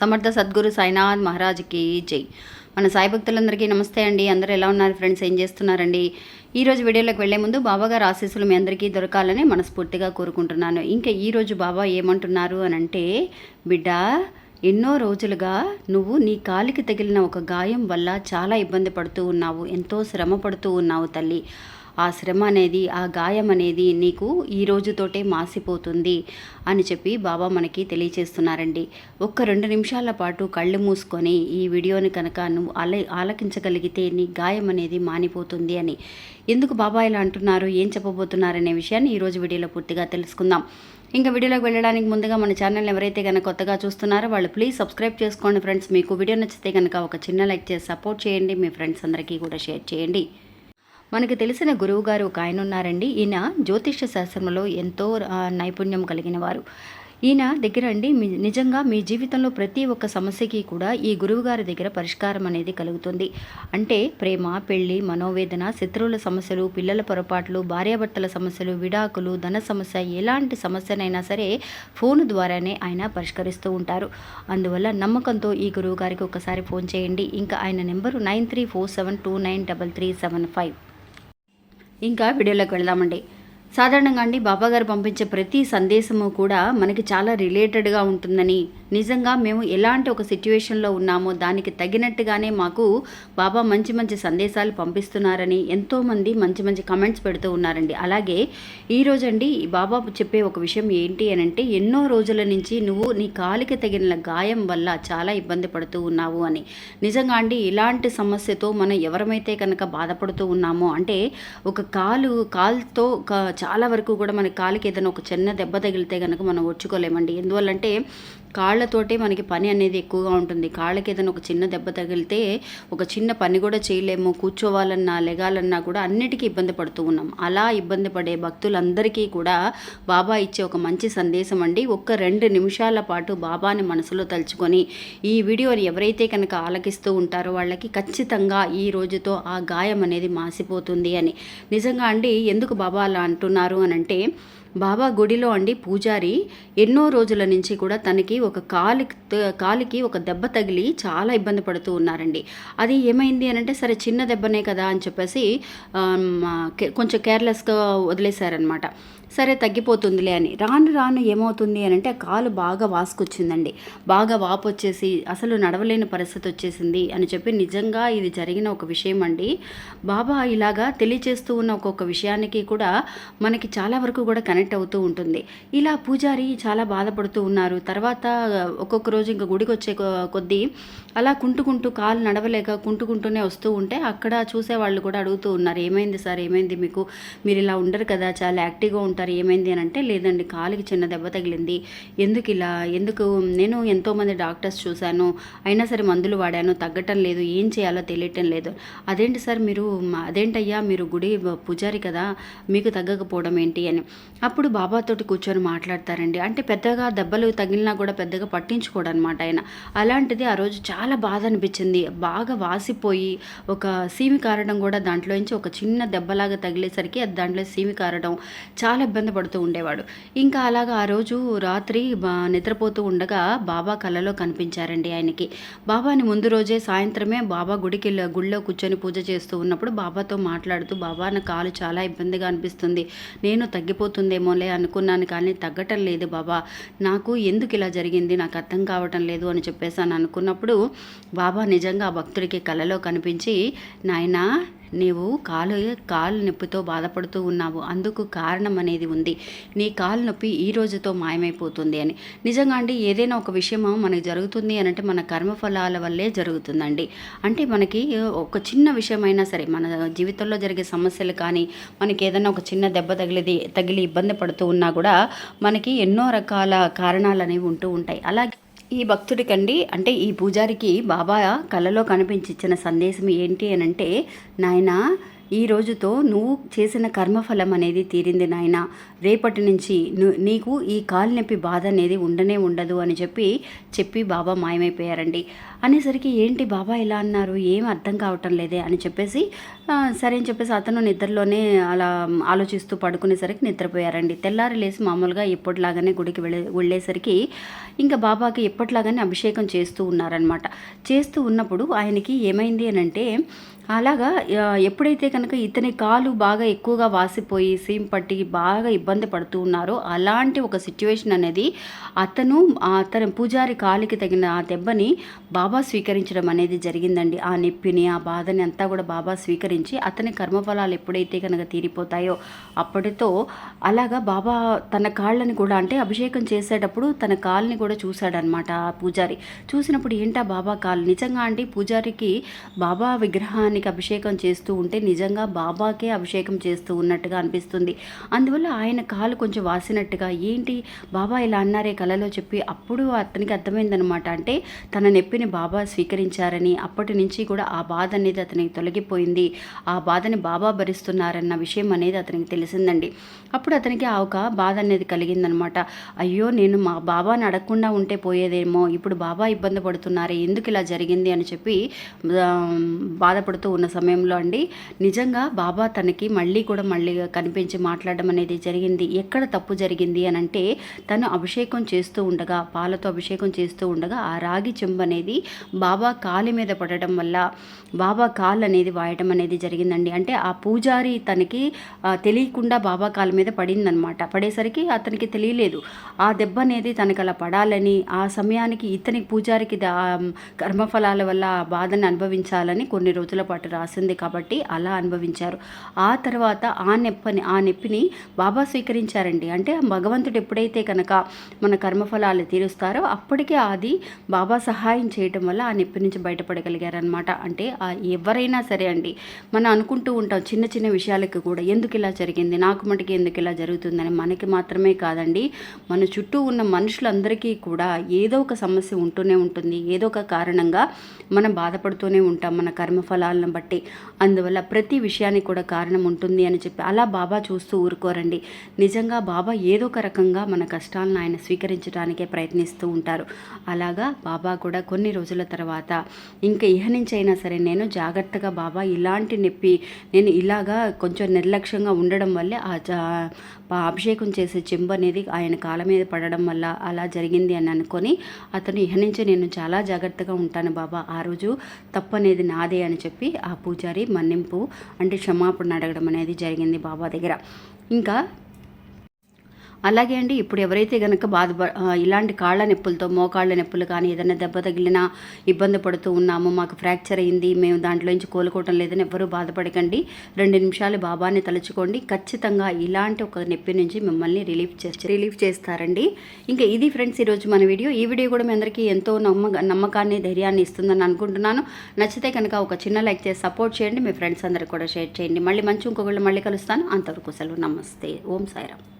సమర్థ సద్గురు సాయినాథ్ మహారాజ్కి జై. మన సాయి భక్తులందరికీ నమస్తే అండి. అందరూ ఎలా ఉన్నారు ఫ్రెండ్స్? ఏం చేస్తున్నారండి? ఈ రోజు వీడియోలోకి వెళ్ళే ముందు బాబాగారు ఆశీస్సులు మీ అందరికీ దొరకాలని మనస్ఫూర్తిగా కోరుకుంటున్నాను. ఇంకా ఈరోజు బాబా ఏమంటున్నారు అని అంటే బిడ్డ ఎన్నో రోజులుగా నువ్వు నీ కాలికి తగిలిన ఒక గాయం వల్ల చాలా ఇబ్బంది పడుతూ ఉన్నావు. ఎంతో శ్రమ పడుతూ ఉన్నావు తల్లి. ఆ శ్రమ అనేది ఆ గాయం అనేది నీకు ఈ రోజుతోటే మాసిపోతుంది అని చెప్పి బాబా మనకి తెలియచేస్తున్నారండి. ఒక్క రెండు నిమిషాల పాటు కళ్ళు మూసుకొని ఈ వీడియోని కనుక నువ్వు ఆల ఆలకించగలిగితే నీ గాయం అనేది మానిపోతుంది అని. ఎందుకు బాబా ఇలా అంటున్నారు? ఏం చెప్పబోతున్నారనే విషయాన్ని ఈరోజు వీడియోలో పూర్తిగా తెలుసుకుందాం. ఇంకా వీడియోలోకి వెళ్ళడానికి ముందుగా మన ఛానల్ ఎవరైతే కనుక కొత్తగా చూస్తున్నారో వాళ్ళు ప్లీజ్ సబ్స్క్రైబ్ చేసుకోండి ఫ్రెండ్స్. మీకు వీడియో నచ్చితే కనుక ఒక చిన్న లైక్ చేసి సపోర్ట్ చేయండి. మీ ఫ్రెండ్స్ అందరికీ కూడా షేర్ చేయండి. మనకి తెలిసిన గురువుగారు ఒక ఆయన ఉన్నారండి ఈయన జ్యోతిష్య శాస్త్రంలో ఎంతో నైపుణ్యం కలిగిన వారు. ఈయన దగ్గర అండి మీ నిజంగా మీ జీవితంలో ప్రతి ఒక్క సమస్యకి కూడా ఈ గురువుగారి దగ్గర పరిష్కారం అనేది కలుగుతుంది. అంటే ప్రేమ పెళ్ళి మనోవేదన శత్రువుల సమస్యలు పిల్లల పొరపాట్లు భార్యాభర్తల సమస్యలు విడాకులు ధన సమస్య ఎలాంటి సమస్యనైనా సరే ఫోన్ ద్వారానే ఆయన పరిష్కరిస్తూ ఉంటారు. అందువల్ల నమ్మకంతో ఈ గురువు గారికి ఒకసారి ఫోన్ చేయండి. ఇంకా ఆయన number nine three four seven two nine double three seven five. ఇంకా వీడియోలోకి వెళ్దామండి. సాధారణంగా అండి బాబాగారు పంపించే ప్రతి సందేశము కూడా మనకి చాలా రిలేటెడ్గా ఉంటుందని నిజంగా మేము ఎలాంటి ఒక సిచ్యువేషన్లో ఉన్నామో దానికి తగినట్టుగానే మాకు బాబా మంచి మంచి సందేశాలు పంపిస్తున్నారని ఎంతోమంది మంచి మంచి కమెంట్స్ పెడుతూ ఉన్నారండి. అలాగే ఈరోజు అండి బాబా చెప్పే ఒక విషయం ఏంటి అని అంటే ఎన్నో రోజుల నుంచి నువ్వు నీ కాలికి తగిన గాయం వల్ల చాలా ఇబ్బంది పడుతూ ఉన్నావు అని. నిజంగా అండి ఇలాంటి సమస్యతో మనం ఎవరమైతే కనుక బాధపడుతూ ఉన్నామో అంటే ఒక కాలు కాలుతో క- చాలా వరకు కూడా మన కాలికి ఏదైనా ఒక చిన్న దెబ్బ తగిలితే కనుక మనం వచ్చుకోలేమండి ఎందువల్లంటే కాళ్ళతోటే మనకి పని అనేది ఎక్కువగా ఉంటుంది. కాళ్ళకి ఏదైనా ఒక చిన్న దెబ్బ తగిలితే ఒక చిన్న పని కూడా చేయలేము. కూర్చోవాలన్నా లెగాలన్నా కూడా అన్నిటికీ ఇబ్బంది పడుతూ ఉన్నాం. అలా ఇబ్బంది పడే భక్తులందరికీ కూడా బాబా ఇచ్చే ఒక మంచి సందేశం అండి. ఒక్క రెండు నిమిషాల పాటు బాబాని మనసులో తలుచుకొని ఈ వీడియోని ఎవరైతే కనుక ఆలకిస్తూ ఉంటారో వాళ్ళకి ఖచ్చితంగా ఈ రోజుతో ఆ గాయం అనేది మాసిపోతుంది అని. నిజంగా అండి ఎందుకు బాబా అలా అంటున్నారు అని అంటే బాబా గుడిలో అండి పూజారి. ఎన్నో రోజుల నుంచి కూడా తనకి ఒక కాలి కాలికి ఒక దెబ్బ తగిలి చాలా ఇబ్బంది పడుతూ ఉన్నారండి. అది ఏమైంది అని అంటే సరే చిన్న దెబ్బనే కదా అని చెప్పేసి కొంచెం కేర్లెస్గా వదిలేశారనమాట. సరే తగ్గిపోతుందిలే అని. రాను రాను ఏమవుతుంది అని అంటే ఆ కాలు బాగా వాసుకొచ్చిందండి. బాగా వాపు వచ్చేసి అసలు నడవలేని పరిస్థితి వచ్చేసింది అని చెప్పి నిజంగా ఇది జరిగిన ఒక విషయం అండి. బాబా ఇలాగా తెలియచేస్తూ ఉన్న ఒక్కొక్క విషయానికి కూడా మనకి చాలా వరకు కూడా కనెక్ట్ అవుతూ ఉంటుంది. ఇలా పూజారి చాలా బాధపడుతూ ఉన్నారు. తర్వాత ఒక్కొక్క రోజు ఇంకా గుడికి వచ్చే కొద్దీ అలా కుంటుకుంటూ కాలు నడవలేక కుంటుకుంటూనే వస్తూ ఉంటే అక్కడ చూసే వాళ్ళు కూడా అడుగుతూ ఉన్నారు ఏమైంది సార్? ఏమైంది మీకు? మీరు ఇలా ఉండరు కదా? చాలా యాక్టివ్గా ఉంటారు. ఏమైంది? అని అంటే లేదండి కాలికి చిన్న దెబ్బ తగిలింది. ఎందుకు ఇలా? ఎందుకు? నేను ఎంతోమంది డాక్టర్స్ చూశాను. అయినా సరే మందులు వాడాను. తగ్గటం లేదు. ఏం చేయాలో తెలియటం లేదు. అదేంటి సార్ మీరు అదేంటయ్యా? మీరు గుడి పూజారి కదా. మీకు తగ్గకపోవడం ఏంటి? అని. అప్పుడు బాబాతోటి కూర్చొని మాట్లాడతారండి. అంటే పెద్దగా దెబ్బలు తగిలినా కూడా పెద్దగా పట్టించుకోడు అనమాట ఆయన. అలాంటిది ఆ రోజు చాలా బాధ అనిపించింది. బాగా వాసిపోయి ఒక సీమి కారడం కూడా దాంట్లో నుంచి ఒక చిన్న దెబ్బలాగా తగిలేసరికి అది దాంట్లో సీమి కారడం చాలా ఇబ్బంది పడుతూ ఉండేవాడు. ఇంకా అలాగా ఆ రోజు రాత్రి బా- నిద్రపోతూ ఉండగా బాబా కలలో కనిపించారండి ఆయనకి. బాబాని ముందు రోజే సాయంత్రమే బాబా గుడికి గుళ్ళో గుడిలో కూర్చొని పూజ చేస్తూ ఉన్నప్పుడు బాబాతో మాట్లాడుతూ బాబా నా కాలు చాలా ఇబ్బందిగా అనిపిస్తుంది. నేను తగ్గిపోతుంది తగ్గిపోతుందేమోలే అనుకున్నాను కానీ తగ్గటం లేదు బాబా. నాకు ఎందుకు ఇలా జరిగింది? నాకు అర్థం కావటం లేదు అని చెప్పేసి అని అనుకున్నప్పుడు బాబా నిజంగా ఆ భక్తుడికి కలలో కనిపించి నాయనా నీవు కాలు కాలు నొప్పితో బాధపడుతూ ఉన్నావు. అందుకు కారణం అనేది ఉంది. నీ కాలు నొప్పి ఈ రోజుతో మాయమైపోతుంది అని. నిజంగా అండి ఏదైనా ఒక విషయం మనకు జరుగుతుంది అని అంటే మన కర్మఫలాల వల్లే జరుగుతుందండి. అంటే మనకి ఒక చిన్న విషయమైనా సరే మన జీవితంలో జరిగే సమస్యలు కానీ మనకి ఏదైనా ఒక చిన్న దెబ్బ తగిలిది తగిలి ఇబ్బంది పడుతూ ఉన్నా కూడా మనకి ఎన్నో రకాల కారణాలు అనేవి ఉంటూ ఉంటాయి. అలాగే ఈ భక్తుడికండి అంటే ఈ పూజారికి బాబా కలలో కనిపించి ఇచ్చిన సందేశం ఏంటి అని అంటే నాయన ఈ రోజుతో నువ్వు చేసిన కర్మఫలం అనేది తీరింది నాయన. రేపటి నుంచి నీకు ఈ కాలు నొప్పి బాధ అనేది ఉండనే ఉండదు అని చెప్పి చెప్పి బాబా మాయమైపోయారండి. అనేసరికి ఏంటి బాబా ఇలా అన్నారు? ఏం అర్థం కావటం లేదే అని చెప్పేసి సరే అని చెప్పేసి అతను నిద్రలోనే అలా ఆలోచిస్తూ పడుకునేసరికి నిద్రపోయారండి. తెల్లారి లేసి మామూలుగా ఎప్పటిలాగానే గుడికి వెళ్ళే వెళ్ళేసరికి ఇంకా బాబాకి ఎప్పటిలాగానే అభిషేకం చేస్తూ ఉన్నారనమాట చేస్తూ ఉన్నప్పుడు ఆయనకి ఏమైంది అని అంటే అలాగా ఎప్పుడైతే కనుక ఇతని కాలు బాగా ఎక్కువగా వాసిపోయి సీమ్ పట్టి బాగా ఇబ్బంది పడుతూ ఉన్నారో అలాంటి ఒక సిచ్యువేషన్ అనేది అతను అతను అతని పూజారి కాలికి తగిన ఆ దెబ్బని బాబా స్వీకరించడం అనేది జరిగిందండి. ఆ నొప్పిని ఆ బాధని అంతా కూడా బాబా స్వీకరించి అతని కర్మఫలాలు ఎప్పుడైతే కనుక తీరిపోతాయో అప్పటితో అలాగా బాబా తన కాళ్ళని కూడా అంటే అభిషేకం చేసేటప్పుడు తన కాళ్ళని కూడా చూశాడనమాట ఆ పూజారి. చూసినప్పుడు ఏంటా బాబా కాలు? నిజంగా అండి పూజారికి బాబా విగ్రహాన్ని విగ్రహానికి అభిషేకం చేస్తూ ఉంటే నిజంగా బాబాకే అభిషేకం చేస్తూ ఉన్నట్టుగా అనిపిస్తుంది. అందువల్ల ఆయన కాలు కొంచెం వాసినట్టుగా ఏంటి బాబా ఇలా అన్నారే కలలో చెప్పి అప్పుడు అతనికి అర్థమైందనమాట అంటే తన నొప్పిని బాబా స్వీకరించారని అప్పటి నుంచి కూడా ఆ బాధ అనేది అతనికి తొలగిపోయింది. ఆ బాధని బాబా భరిస్తున్నారన్న విషయం అనేది అతనికి తెలిసిందండి. అప్పుడు అతనికి ఆ ఒక బాధ అనేది కలిగిందనమాట అయ్యో నేను మా బాబాని అడగకుండా ఉంటే పోయేదేమో. ఇప్పుడు బాబా ఇబ్బంది పడుతున్నారే ఎందుకు ఇలా జరిగింది? అని చెప్పి బాధపడుతూ ఉన్న సమయంలో అండి నిజంగా బాబా తనకి మళ్ళీ కూడా మళ్ళీ కనిపించి మాట్లాడడం అనేది జరిగింది. ఎక్కడ తప్పు జరిగింది అని అంటే తను అభిషేకం చేస్తూ ఉండగా పాలతో అభిషేకం చేస్తూ ఉండగా ఆ రాగి చెంబు అనేది బాబా కాలి మీద పడటం వల్ల బాబా కాలు అనేది వాయటం అనేది జరిగిందండి. అంటే ఆ పూజారి తనకి తెలియకుండా బాబా కాలు మీద పడిందనమాట పడేసరికి అతనికి తెలియలేదు. ఆ దెబ్బ అనేది తనకు అలా పడాలని ఆ సమయానికి ఇతని పూజారికి కర్మఫలాల వల్ల ఆ బాధను అనుభవించాలని కొన్ని రోజుల పాటు రాసింది కాబట్టి అలా అనుభవించారు. ఆ తర్వాత ఆ నొప్పిని ఆ నొప్పిని బాబా స్వీకరించారండి. అంటే ఆ భగవంతుడు ఎప్పుడైతే కనుక మన కర్మఫలాలు తీరుస్తారో అప్పటికే అది బాబా సహాయం చేయటం వల్ల ఆ నొప్పి నుంచి బయటపడగలిగారనమాట అంటే ఆ ఎవరైనా సరే అండి మనం అనుకుంటూ ఉంటాం చిన్న చిన్న విషయాలకు కూడా ఎందుకు ఇలా జరిగింది నాకు మటుకు ఎందుకు ఇలా జరుగుతుందని మనకి మాత్రమే కాదండి. మన చుట్టూ ఉన్న మనుషులందరికీ కూడా ఏదో ఒక సమస్య ఉంటూనే ఉంటుంది. ఏదో ఒక కారణంగా మనం బాధపడుతూనే ఉంటాం మన కర్మఫలాలను బట్టి. అందువల్ల ప్రతి విషయానికి కూడా కారణం ఉంటుంది అని చెప్పి అలా బాబా చూస్తూ ఊరుకోరండి. నిజంగా బాబా ఏదో ఒక రకంగా మన కష్టాలను ఆయన స్వీకరించడానికే ప్రయత్నిస్తూ ఉంటారు. అలాగా బాబా కూడా కొన్ని రోజుల తర్వాత ఇంకా ఇహ నుంచి అయినా సరే నేను జాగ్రత్తగా బాబా ఇలాంటి నొప్పి నేను ఇలాగా కొంచెం నిర్లక్ష్యంగా ఉండడం వల్లే ఆ జా ఆ అభిషేకం చేసే చెంబు అనేది ఆయన కాళ్ళ మీద పడడం వల్ల అలా జరిగింది అని అనుకొని అతను ఇహ నుంచి నేను చాలా జాగ్రత్తగా ఉంటాను బాబా. ఆ రోజు తప్పు అనేది నాదే అని చెప్పి ఆ పూజారి మన్నింపు అంటే క్షమాపణ అడగడం అనేది జరిగింది బాబా దగ్గర. ఇంకా అలాగే అండి ఇప్పుడు ఎవరైతే కనుక బాధ ఇలాంటి కాళ్ళ నొప్పులతో మోకాళ్ళ నొప్పులు కానీ ఏదైనా దెబ్బ తగిలినా ఇబ్బంది పడుతూ ఉన్నాము మాకు ఫ్రాక్చర్ అయింది మేము దాంట్లోంచి కోలుకోవటం లేదని ఎవరూ బాధపడకండి. రెండు నిమిషాలు బాబాని తలుచుకోండి. ఖచ్చితంగా ఇలాంటి ఒక నొప్పి నుంచి మిమ్మల్ని రిలీఫ్ చేసి రిలీఫ్ చేస్తారండి. ఇంకా ఇది ఫ్రెండ్స్ ఈరోజు మన వీడియో. ఈ వీడియో కూడా మీ అందరికీ ఎంతో నమ్మ నమ్మకాన్ని ధైర్యాన్ని ఇస్తుందని అనుకుంటున్నాను. నచ్చితే కనుక ఒక చిన్న లైక్ చేసి సపోర్ట్ చేయండి. మీ ఫ్రెండ్స్ అందరికి కూడా షేర్ చేయండి. మళ్ళీ మంచి ఇంకొకళ్ళు మళ్ళీ కలుస్తాను. అంతవరకు సెలవు. నమస్తే. ఓం సాయిరామ్.